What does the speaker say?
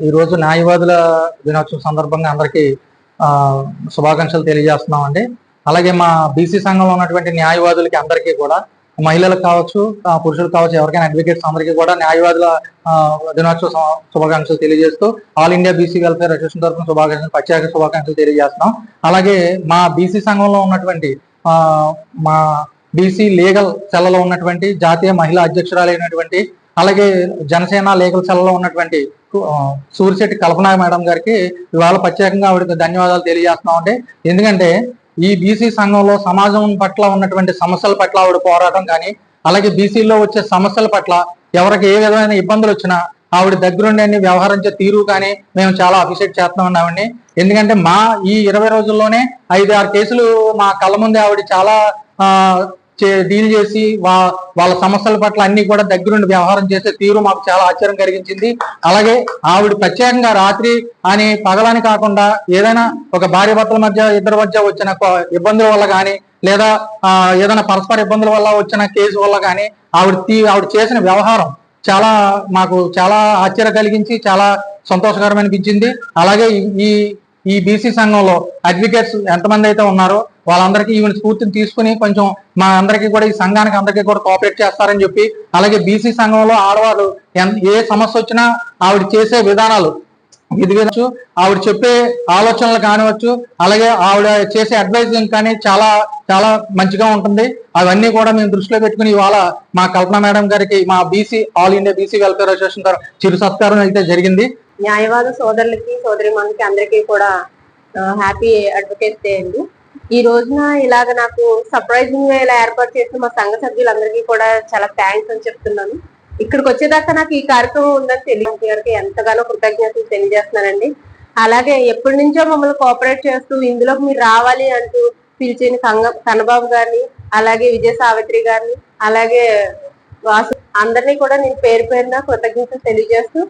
ఈ రోజు న్యాయవాదుల దినోత్సవం సందర్భంగా అందరికీ ఆ, శుభాకాంక్షలు తెలియజేస్తున్నాం అండి అలాగే మా బీసీ సంఘంలో ఉన్నటువంటి న్యాయవాదులకి అందరికీ కూడా మహిళలకు కావచ్చు పురుషులకు కావచ్చు ఎవరికైనా అడ్వకేట్స్ అందరికీ కూడా న్యాయవాదుల ఆ, దినోత్సవ శుభాకాంక్షలు తెలియజేస్తూ all India BC welfare association తరఫున శుభాకాంక్షలు ప్రత్యేక శుభాకాంక్షలు తెలియజేస్తున్నాం. అలాగే మా బీసీ సంఘంలో ఉన్నటువంటి మా బీసీ లీగల్ సెల్లలో ఉన్నటువంటి జాతీయ మహిళా అధ్యక్షురాలైనటువంటి అలాగే జనసేన లీగల్ సెల్లలో ఉన్నటువంటి సూర్యశెట్టి సూరిశెట్టి కల్పన మేడం గారికి ఇవాళ ప్రత్యేకంగా ఆవిడకి ధన్యవాదాలు తెలియజేస్తున్నామండి ఎందుకంటే ఈ బీసీ సంఘంలో సమాజం పట్ల ఉన్నటువంటి సమస్యల పట్ల ఆవిడ పోరాటం కానీ అలాగే బీసీలో వచ్చే సమస్యల పట్ల ఎవరికి ఏ విధమైన ఇబ్బందులు వచ్చినా ఆవిడ దగ్గరుండి అన్ని వ్యవహరించే తీరు కానీ మేము చాలా అప్రిషియేట్ చేస్తున్నాం ఆవిడని ఎందుకంటే మా ఈ ఇరవై రోజుల్లోనే ఐదు ఆరు కేసులు మా కళ్ళ ముందే ఆవిడ చాలా చే- డీల్ చేసి వా వాళ్ళ సమస్యల పట్ల అన్ని కూడా దగ్గరుండి వ్యవహారం చేసే తీరు మాకు చాలా ఆశ్చర్యం కలిగించింది. అలాగే ఆవిడ ప్రత్యేకంగా రాత్రి అని పగలని కాకుండా ఏదైనా ఒక భార్య భర్తల మధ్య ఇద్దరి మధ్య వచ్చిన కొ- ఇబ్బందుల వల్ల కానీ లేదా ఏదైనా పరస్పర ఇబ్బందుల వల్ల వచ్చిన కేసు వల్ల కానీ ఆవిడ తీ- ఆవిడ చేసిన వ్యవహారం చాలా మాకు చాలా ఆశ్చర్య కలిగించి చాలా సంతోషకరం అనిపించింది. అలాగే ఈ- ఈ బీసీ సంఘంలో అడ్వకేట్స్ ఎంతమంది అయితే ఉన్నారో వాళ్ళందరికీ ఈవెన్ స్ఫూర్తిని తీసుకుని కొంచెం మా అందరికీ కూడా ఈ సంఘానికి అందరికీ కూడా కోఆపరేట్ చేస్తారని చెప్పి అలాగే బీసీ సంఘంలో ఆడవాళ్ళు ఎన్- ఏ సమస్య వచ్చినా ఆవిడ చేసే విధానాలు ఇది వినొచ్చు. ఆవిడ చెప్పే ఆలోచనలు కానివచ్చు అలాగే ఆవిడ చేసే అడ్వైజింగ్ కానీ చాలా చాలా మంచిగా ఉంటుంది. అవన్నీ కూడా మేము దృష్టిలో పెట్టుకుని ఇవాళ మా కల్పన మేడం గారికి మా BC all India BC welfare association తరఫు చిరు సత్కారం అయితే జరిగింది. న్యాయవాద సోదరులకి సోదరి మనకి అందరికీ కూడా హ్యాపీ అడ్వకేట్ డే అండి. ఈ రోజున ఇలాగ నాకు సర్ప్రైజింగ్గా ఇలా ఏర్పాటు చేసిన మా సంఘ సభ్యులందరికీ కూడా చాలా థ్యాంక్స్ అని చెప్తున్నాను. ఇక్కడికి వచ్చేదాకా నాకు ఈ కార్యక్రమం ఉందని తెలియదు. గారికి ఎంతగానో కృతజ్ఞతలు తెలియజేస్తున్నానండి. అలాగే ఎప్పటి నుంచో మమ్మల్ని కోఆపరేట్ చేస్తూ ఇందులోకి మీరు రావాలి అంటూ పిలిచిన సంగ కన్నబాబు గారిని అలాగే విజయ సావిత్రి గారిని అలాగే వాసు అందరినీ కూడా నేను పేరు పేరున కృతజ్ఞతలు తెలియజేస్తూ